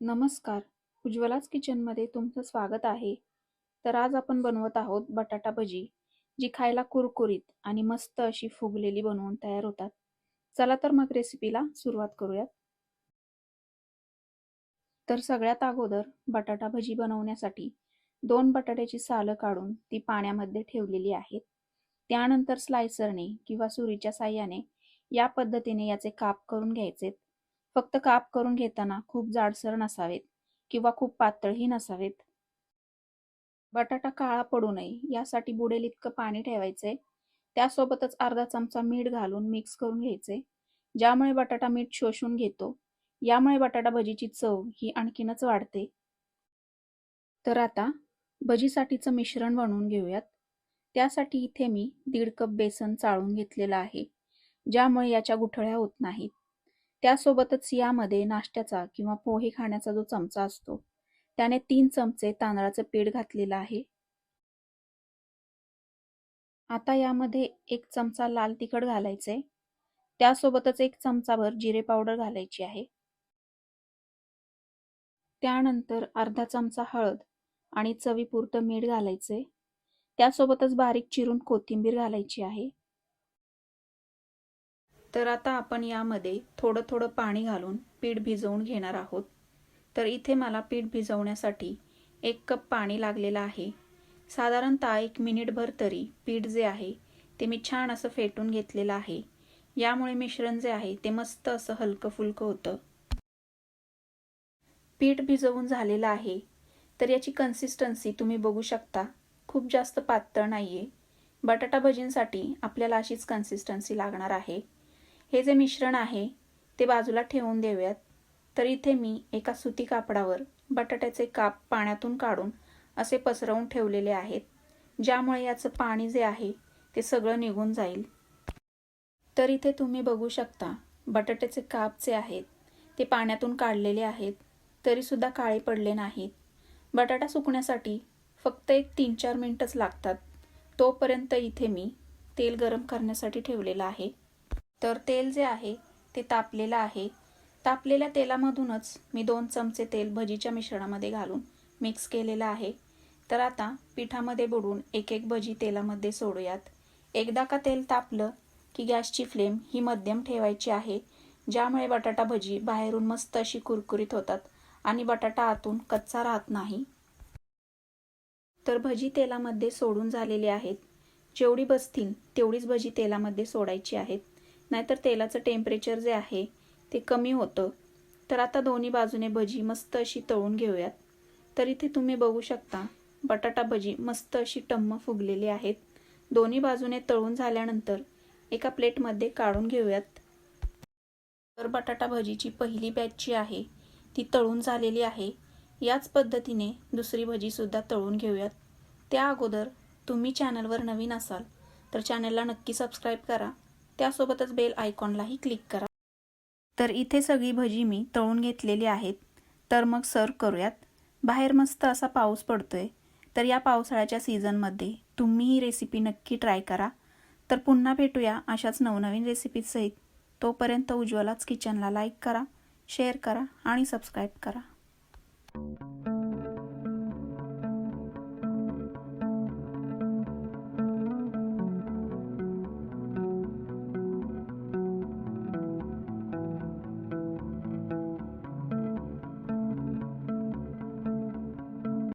नमस्कार. उज्ज्वलाच किचनमध्ये तुमचं स्वागत आहे. तर आज आपण बनवत आहोत बटाटा भजी जी खायला कुरकुरीत आणि मस्त अशी फुगलेली बनवून तयार होतात. चला तर मग रेसिपीला सुरुवात करूयात. तर सगळ्यात अगोदर बटाटा भजी बनवण्यासाठी दोन बटाट्याची सालं काढून ती पाण्यामध्ये ठेवलेली आहेत. त्यानंतर स्लायसरने किंवा सुरीच्या साह्याने या पद्धतीने याचे काप करून घ्यायचेत. फक्त काप करून घेताना खूप जाडसर नसावेत किंवा खूप पातळही नसावेत. बटाटा काळा पडू नये यासाठी बुडेल इतकं पाणी ठेवायचे. त्यासोबतच अर्धा चमचा मीठ घालून मिक्स करून घ्यायचे ज्यामुळे बटाटा मीठ शोषून घेतो. यामुळे बटाटा भजीची चव ही आणखीनच वाढते. तर आता भजीसाठीचं मिश्रण बनवून घेऊयात. त्यासाठी इथे मी दीड कप बेसन चाळून घेतलेलं आहे ज्यामुळे याच्या गुठळ्या होत नाहीत. त्यासोबतच यामध्ये नाश्त्याचा किंवा पोहे खाण्याचा जो चमचा असतो त्याने तीन चमचे तांदळाचं पीठ घातलेलं आहे. आता यामध्ये एक चमचा लाल तिखट घालायचे. त्यासोबतच एक चमचाभर जिरे पावडर घालायची आहे. त्यानंतर अर्धा चमचा हळद आणि चवीपुरतं मीठ घालायचे. त्यासोबतच बारीक चिरून कोथिंबीर घालायची आहे. तर आता आपण यामध्ये थोडं थोडं पाणी घालून पीठ भिजवून घेणार आहोत. तर इथे मला पीठ भिजवण्यासाठी एक कप पाणी लागलेलं आहे. साधारणतः एक मिनिटभर तरी पीठ जे आहे ते मी छान असं फेटून घेतलेलं आहे. यामुळे मिश्रण जे आहे ते मस्त असं हलकं फुलकं होतं. पीठ भिजवून झालेलं आहे. तर याची कन्सिस्टन्सी तुम्ही बघू शकता. खूप जास्त पातळ नाही आहे बटाटा भजींसाठी आपल्याला अशीच कन्सिस्टन्सी लागणार आहे. हे जे मिश्रण आहे ते बाजूला ठेवून देऊयात. तर इथे मी एका सुती कापडावर बटाट्याचे काप पाण्यातून काढून असे पसरवून ठेवलेले आहेत ज्यामुळे याचं पाणी जे आहे ते सगळं निघून जाईल. तर इथे तुम्ही बघू शकता बटाट्याचे काप जे आहेत ते पाण्यातून काढलेले आहेत तरीसुद्धा काळे पडले नाहीत. बटाटा सुकण्यासाठी फक्त एक तीन चार मिनटंच लागतात. तोपर्यंत इथे मी तेल गरम करण्यासाठी ठेवलेलं आहे. तर तेल जे आहे ते तापलेलं आहे. तापलेल्या तेलामधूनच मी दोन चमचे तेल भजीच्या मिश्रणामध्ये घालून मिक्स केलेलं आहे. तर आता पिठामध्ये बुडून एक एक भजी तेलामध्ये सोडूयात. एकदा का तेल तापलं की गॅसची फ्लेम ही मध्यम ठेवायची आहे ज्यामुळे बटाटा भजी बाहेरून मस्त अशी कुरकुरीत होतात आणि बटाटा आतून कच्चा राहत नाही. तर भजी तेलामध्ये सोडून झालेली आहेत. जेवढी बसतील तेवढीच भजी तेलामध्ये सोडायची आहेत. नाहीतर तेलाचं टेम्परेचर जे आहे ते कमी होतं. तर आता दोन्ही बाजूने भजी मस्त अशी तळून घेऊयात. तर इथे तुम्ही बघू शकता बटाटा भजी मस्त अशी टम्म फुगलेली आहेत. दोन्ही बाजूने तळून झाल्यानंतर एका प्लेटमध्ये काढून घेऊयात. तर बटाटा भजीची पहिली बॅच जी आहे ती तळून झालेली आहे. याच पद्धतीने दुसरी भजीसुद्धा तळून घेऊयात. त्या अगोदर तुम्ही चॅनलवर नवीन असाल तर चॅनलला नक्की सबस्क्राईब करा. त्यासोबतच बेल आयकॉनलाही क्लिक करा. तर इथे सगळी भजी मी तळून घेतलेली आहेत. तर मग सर्व करूयात. बाहेर मस्त असा पाऊस पडतोय. तर या पावसाळ्याच्या सीझनमध्ये तुम्ही ही रेसिपी नक्की ट्राय करा. तर पुन्हा भेटूया अशाच नवनवीन रेसिपीसहित तोपर्यंत उज्ज्वलाच किचनला लाईक करा शेअर करा आणि सबस्क्राईब करा.